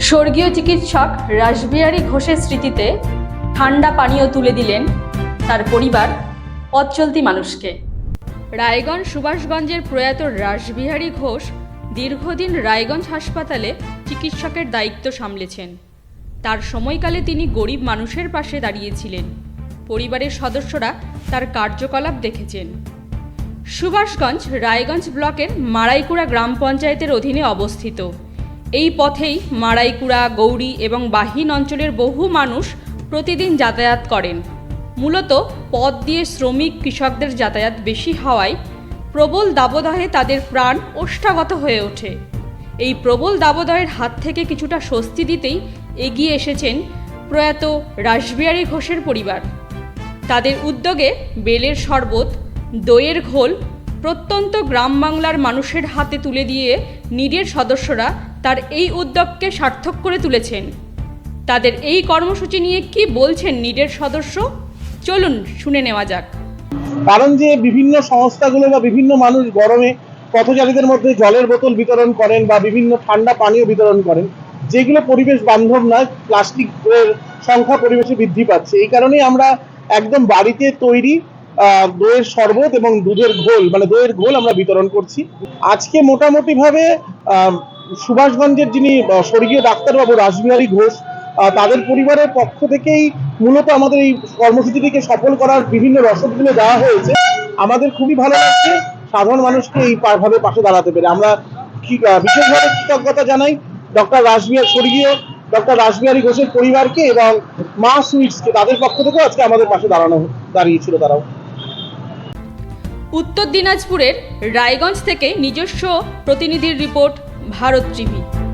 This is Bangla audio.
স্বর্গীয় চিকিৎসক রাসবিহারী ঘোষের স্মৃতিতে ঠান্ডা পানীয় তুলে দিলেন তার পরিবার পথ চলতি মানুষকে। রায়গঞ্জ সুভাষগঞ্জের প্রয়াত রাসবিহারী ঘোষ দীর্ঘদিন রায়গঞ্জ হাসপাতালে চিকিৎসকের দায়িত্ব সামলেছেন। তার সময়কালে তিনি গরিব মানুষের পাশে দাঁড়িয়েছিলেন। পরিবারের সদস্যরা তার কার্যকলাপ দেখেছেন। সুভাষগঞ্জ রায়গঞ্জ ব্লকের মারাইকুড়া গ্রাম পঞ্চায়েতের অধীনে অবস্থিত। এই পথেই মারাইকুড়া গৌরী এবং বাহিন অঞ্চলের বহু মানুষ প্রতিদিন যাতায়াত করেন। মূলত পথ দিয়ে শ্রমিক কৃষকদের যাতায়াত বেশি হওয়ায় প্রবল দাবদাহে তাদের প্রাণ ওষ্ঠাগত হয়ে ওঠে। এই প্রবল দাবদাহের হাত থেকে কিছুটা স্বস্তি দিতেই এগিয়ে এসেছেন প্রয়াত রাসবিহারী ঘোষের পরিবার। তাদের উদ্যোগে বেলের শরবত, দইয়ের ঘোল প্রত্যন্ত গ্রাম বাংলার মানুষের হাতে তুলে দিয়ে নিরের সদস্যরা তার এই উদ্যোগকে সার্থক করে তুলেছেন। তাদের এই কর্মসূচি নিয়ে কি বলছেন নিডের সদস্য? চলুন শুনে নেওয়া যাক। কারণ যে বিভিন্ন সংস্থাগুলো বা বিভিন্ন মানুষ গরমে পথচারীদের মধ্যে জলের বোতল বিতরণ করেন বা বিভিন্ন ঠান্ডা পানীয় বিতরণ করেন যেগুলো পরিবেশ বান্ধব নয় প্লাস্টিকের সংখ্যা পরিবেশে বৃদ্ধি পাচ্ছে। এই কারণেই আমরা একদম বাড়িতে তৈরি দইয়ের শরবত এবং দুধের ঘোল মানে দইয়ের ঘোল আমরা বিতরণ করছি। আজকে মোটামুটি ভাবে আহ, সুভাষগঞ্জের যিনি স্বর্গীয় ডাক্তারবাবু রাসবিহারী ঘোষ তাদের পরিবারের পক্ষ থেকেই মূলত আমাদের এই কর্মসূচিটিকে সফল করার বিভিন্ন রসদগুলো দেওয়া হয়েছে। আমাদের খুবই ভালো লাগছে, সাধারণ মানুষকে এই ভাবে পাশে দাঁড়াতে পেরে। আমরা বিশেষভাবে কৃতজ্ঞতা জানাই ডক্টর রাসবিহার, স্বর্গীয় ডক্টর রাসবিহারী ঘোষের পরিবারকে এবং মা সুইটসকে। তাদের পক্ষ থেকেও আজকে আমাদের পাশে দাঁড়ানো, দাঁড়িয়েছিল তারাও। উত্তর দিনাজপুরের রায়গঞ্জ থেকে নিজস্ব প্রতিনিধির রিপোর্ট ভারত টিভি